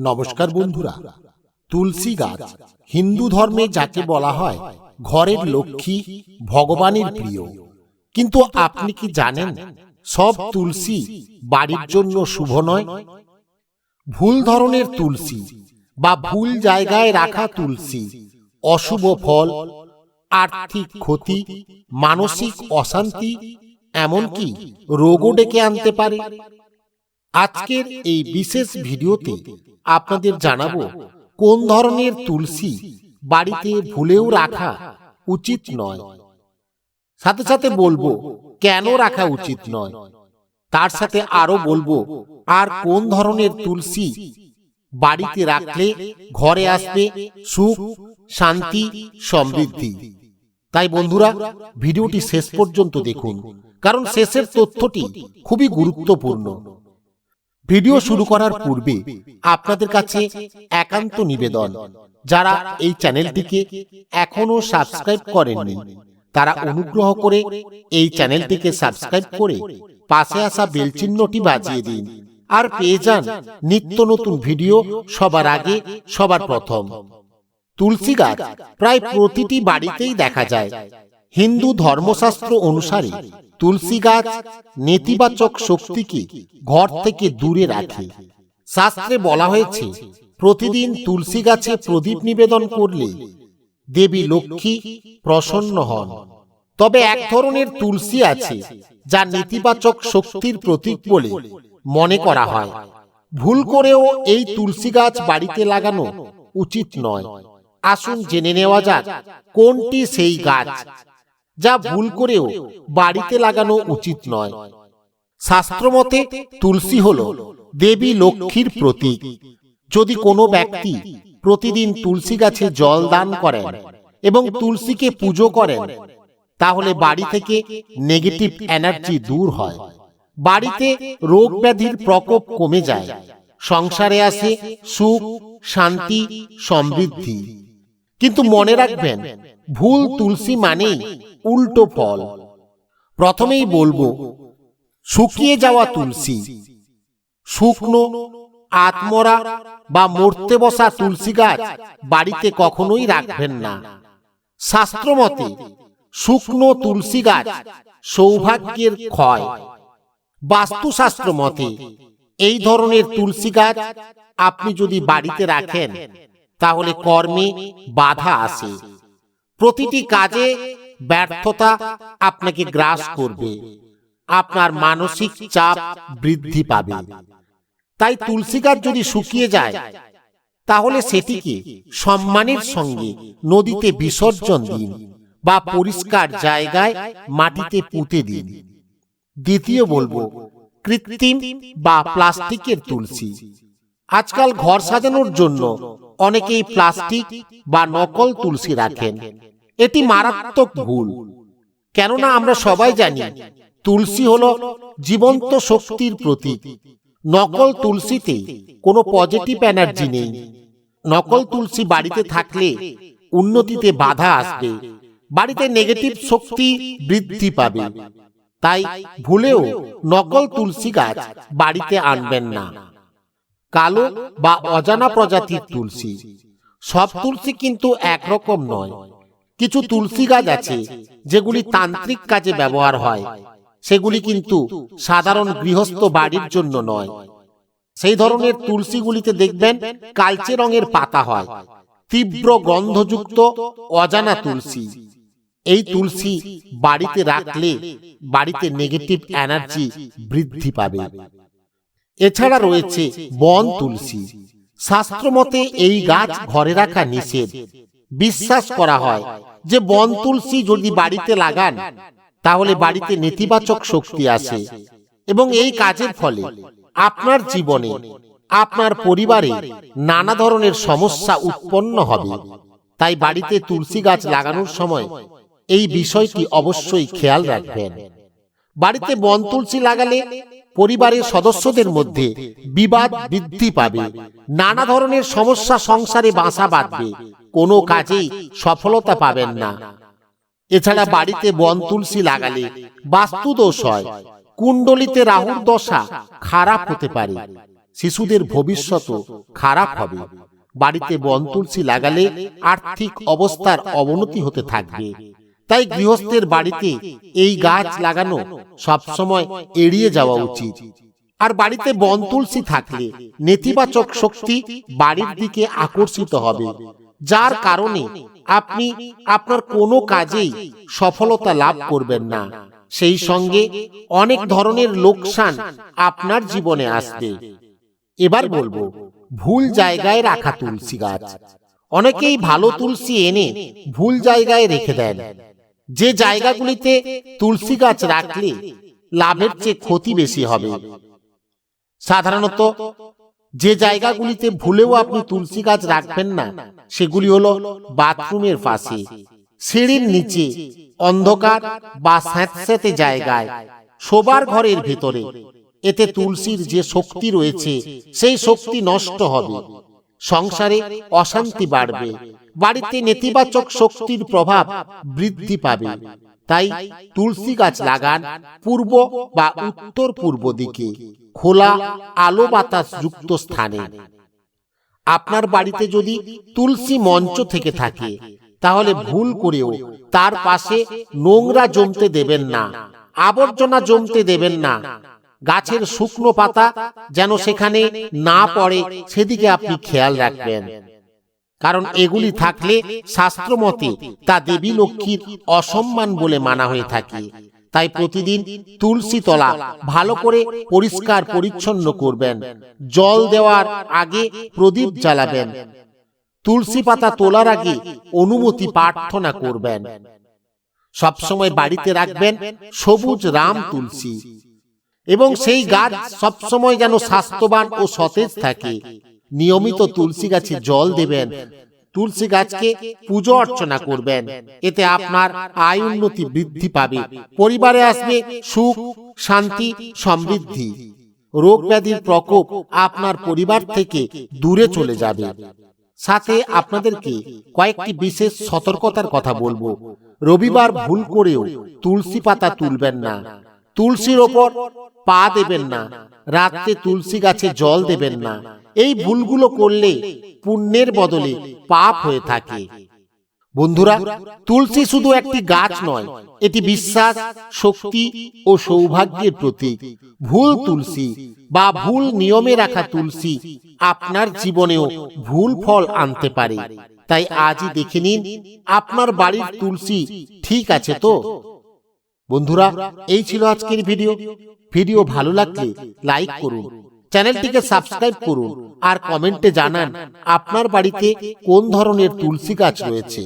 নমস্কার বন্ধুরা। তুলসী গাছ হিন্দু ধর্মে যাকে বলা হয় ঘরের লক্ষ্মী ভগবানের প্রিয়। কিন্তু আপনি কি জানেন? সব তুলসী বাড়ির জন্য শুভ নয়? ভুল ধরনের তুলসী বা ভুল জায়গায় রাখা তুলসী অশুভ ফল আর্থিক ক্ষতি মানসিক অশান্তি এমনকি রোগও ডেকে আনতে পারে। আজকের এই বিশেষ ভিডিওতে আপনাদের জানাব কোন ধরনের তুলসী বাড়িতে ভুলেও রাখা উচিত নয়। সাথে সাথে বলব কেন রাখা উচিত নয়। তার সাথে আরও বলব আর কোন ধরনের তুলসী বাড়িতে রাখলে ঘরে আসবে সুখ শান্তি সমৃদ্ধি। তাই বন্ধুরা ভিডিওটি শেষ পর্যন্ত দেখুন কারণ শেষের তথ্যটি খুবই গুরুত্বপূর্ণ। ভিডিও শুরু করার পূর্বে আপনাদের কাছে একান্ত নিবেদন। যারা এই চ্যানেলটিকে এখনও সাবস্ক্রাইব করেননি, তারা অনুগ্রহ করে এই চ্যানেলটিকে সাবস্ক্রাইব করে পাশে আসা বেলচিহ্নটি বাজিয়ে দিন আর পেয়ে যান নিত্য নতুন ভিডিও সবার আগে, সবার প্রথম। তুলসী গাছ প্রায় প্রতিটি বাড়িতেই দেখা যায়। হিন্দু ধর্মশাস্ত্র অনুসারে তুলসী গাছ নেতিবাচক শক্তিকে ঘর থেকে দূরে রাখে। শাস্ত্রে বলা হয়েছে, প্রতিদিন তুলসী গাছে প্রদীপ নিবেদন করলে দেবী লক্ষ্মী প্রসন্ন হন। তবে এক ধরনের তুলসী আছে যা নেতিবাচক শক্তির প্রতীক বলে মনে করা হয়। ভুল করেও এই তুলসী গাছ বাড়িতে লাগানো উচিত নয়। আসুন জেনে নেওয়া যাক, কোনটি সেই গাছ? যা ভুল করেও বাড়িতে লাগানো উচিত নয়। শাস্ত্রমতে তুলসী হল দেবী লক্ষ্মীর প্রতীক। যদি কোনো ব্যক্তি প্রতিদিন তুলসী গাছে জল দান করেন এবং তুলসীকে পুজো করেন, তাহলে বাড়ি থেকে নেগেটিভ এনার্জি দূর হয়। বাড়িতে রোগ ব্যাধির প্রকোপ কমে যায়। সংসারে আসে সুখ, শান্তি, সমৃদ্ধি। কিন্তু মনে রাখবেন, ভুল তুলসী মানেই উল্টো ফল। প্রথমেই বলব, শুকিয়ে যাওয়া তুলসী। শুকনো, আত্মরা বা মরতে বসা তুলসী গাছ বাড়িতে কখনোই রাখবেন না। শাস্ত্রমতে, শুকনো তুলসী গাছ সৌভাগ্যের ক্ষয়। বাস্তুশাস্ত্র মতে এই ধরনের তুলসী গাছ আপনি যদি বাড়িতে রাখেন তাহলে কর্মে বাধা আসে। প্রতিটি কাজে ব্যর্থতা আপনাকে গ্রাস করবে। আপনার মানসিক চাপ বৃদ্ধি পাবে। তাই তুলসী গাছ যদি শুকিয়ে যায় তাহলে সেটিকে সম্মানের সঙ্গে নদীতে বিসর্জন দিন বা পরিষ্কার জায়গায় মাটিতে পুঁতে দিন। দ্বিতীয় বলব কৃত্রিম বা প্লাস্টিকের তুলসী। আজকাল ঘর সাজানোর জন্য অনেকেই প্লাস্টিক বা নকল তুলসী রাখেন। এটি মারাত্মক ভুল। কেননা আমরা সবাই জানি, তুলসী হল জীবন্ত শক্তির প্রতীক। নকল তুলসীতে কোনো পজিটিভ এনার্জি নেই। নকল তুলসী বাড়িতে থাকলে উন্নতিতে বাধা আসবে, বাড়িতে নেগেটিভ শক্তি বৃদ্ধি পাবে। তাই ভুলেও নকল তুলসী গাছ বাড়িতে আনবেন না। কালো বা অজানা প্রজাতির তুলসী। সব তুলসী কিন্তু একরকম নয়। কিছু তুলসী গাছ আছে যেগুলি তান্ত্রিক কাজে ব্যবহার হয়। সেগুলি কিন্তু সাধারণ গৃহস্থ বাড়ির জন্য নয়। সেই ধরনের তুলসীগুলিতে দেখবেন কালচে রঙের পাতা হয়। তীব্র গন্ধযুক্ত অজানা তুলসী। এই তুলসী বাড়িতে রাখলে বাড়িতে নেগেটিভ এনার্জি বৃদ্ধি পাবে। এছাড়া রয়েছে বন তুলসী। শাস্ত্রমতে এই গাছ ঘরে রাখা নিষেধ। বিশ্বাস করা হয় যে বন তুলসী যদি বাড়িতে লাগান, তাহলে বাড়িতে নেতিবাচক শক্তি আসে। এবং এই কাজের ফলে আপনার জীবনে, আপনার পরিবারে নানা ধরনের সমস্যা উৎপন্ন হবে। তাই বাড়িতে তুলসী গাছ লাগানোর সময় এই বিষয়টি অবশ্যই খেয়াল রাখবেন। বাড়িতে বন তুলসী লাগালে পরিবারের সদস্যদের মধ্যে বিবাদ বৃদ্ধি পাবে। নানা ধরনের সমস্যা সংসারে বাসা বাঁধবে। কোনো কাজেই সফলতা পাবেন না। এছাড়া বাড়িতে বন তুলসী লাগালে বাস্তু দোষ হয়। কুণ্ডলিতে রাহুর দশা খারাপ হতে পারে। শিশুদের ভবিষ্যৎ খারাপ হবে। বাড়িতে বন তুলসী লাগালে আর্থিক অবস্থার অবনতি হতে থাকবে। তাই গৃহস্থের বাড়িতে এই গাছ লাগানো সবসময় এড়িয়ে যাওয়া উচিত। আর বাড়িতে বন তুলসী থাকলে নেতিবাচক শক্তি বাড়ির দিকে আকর্ষিত হবে। যার কারণে আপনি আপনার কোনো কাজেই সফলতা লাভ করবেন না। সেই সঙ্গে অনেক ধরনের লোকসান আপনার জীবনে আসবে। এবার বলব ভুল জায়গায় রাখা তুলসী গাছ। অনেকেই ভালো তুলসী এনে ভুল জায়গায় রেখে দেন। যে জায়গাগুলিতে তুলসী গাছ রাখলে লাভের চেয়ে ক্ষতি বেশি হবে। সাধারণত যে জায়গাগুলিতে ভুলেও আপনি তুলসী গাছ রাখবেন না, সেগুলি হলো বাথরুমের পাশে, সিঁড়ির নিচে, অন্ধকার বা স্যাঁতস্যাঁতে জায়গায়, শোবার ঘরের ভেতরে। এতে তুলসীর যে শক্তি রয়েছে, সেই শক্তি নষ্ট হবে, সংসারে অশান্তি বাড়বে। বাড়িতে নেতিবাচক শক্তির প্রভাব বৃদ্ধি পাবে। তাই তুলসী গাছ লাগান পূর্ব বা উত্তর পূর্ব দিকে, খোলা আলো বাতাস যুক্ত স্থানে। আপনার বাড়িতে যদি তুলসী মঞ্চ থেকে থাকে, তাহলে ভুল করেও তার পাশে নোংরা জমতে দেবেন না, আবর্জনা জমতে দেবেন না। গাছের শুকনো পাতা যেন সেখানে না পড়ে, সেদিকে আপনি খেয়াল রাখবেন। কারণ এগুলি থাকলে শাস্ত্রমতে তা দেবী লক্ষ্মীর অসম্মান বলে মানা হয়ে থাকে। তাই প্রতিদিন তুলসী তলা ভালো করে পরিষ্কার পরিচ্ছন্ন করবেন। জল দেওয়ার আগে প্রদীপ জ্বালাবেন। তুলসী পাতা তোলার আগে অনুমতি প্রার্থনা করবেন। সবসময় বাড়িতে রাখবেন সবুজ রাম তুলসী। এবং সেই গাছ সবসময় যেন স্বাস্থ্যবান ও সতেজ থাকে। নিয়মিত তুলসী গাছে জল দেবেন। তুলসী গাছকে পুজো অর্চনা করবেন। এতে আপনার আয় উন্নতি বৃদ্ধি পাবে। পরিবারে আসবে সুখ শান্তি সমৃদ্ধি। রোগ ব্যাধির প্রকোপ আপনার পরিবার থেকে দূরে চলে যাবে। সাথে আপনাদেরকে কয়েকটি বিশেষ সতর্কতার কথা বলব। রবিবার ভুল করেও তুলসী পাতা তুলবেন না। তুলসীর ওপর পা দেবেন না, রাত্রে তুলসী গাছে জল দেবেন না। এই ভুলগুলো করলে পুণ্যের বদলে পাপ হয়ে থাকে। বন্ধুরা, তুলসী শুধু একটি গাছ নয়, এটি বিশ্বাস, শক্তি ও সৌভাগ্যের প্রতীক। ভুল তুলসী বা ভুল নিয়মে রাখা তুলসী আপনার জীবনেও ভুল ফল আনতে পারে। তাই আজই দেখে নিন, আপনার বাড়ির তুলসী ঠিক আছে তো? বন্ধুরা, এই ছিল আজকের ভিডিও। ভিডিও ভালো লাগলে লাইক করুন। চ্যানেলটিকে সাবস্ক্রাইব করুন। আর কমেন্টে জানান, আপনার বাড়িতে কোন ধরনের তুলসী গাছ রয়েছে।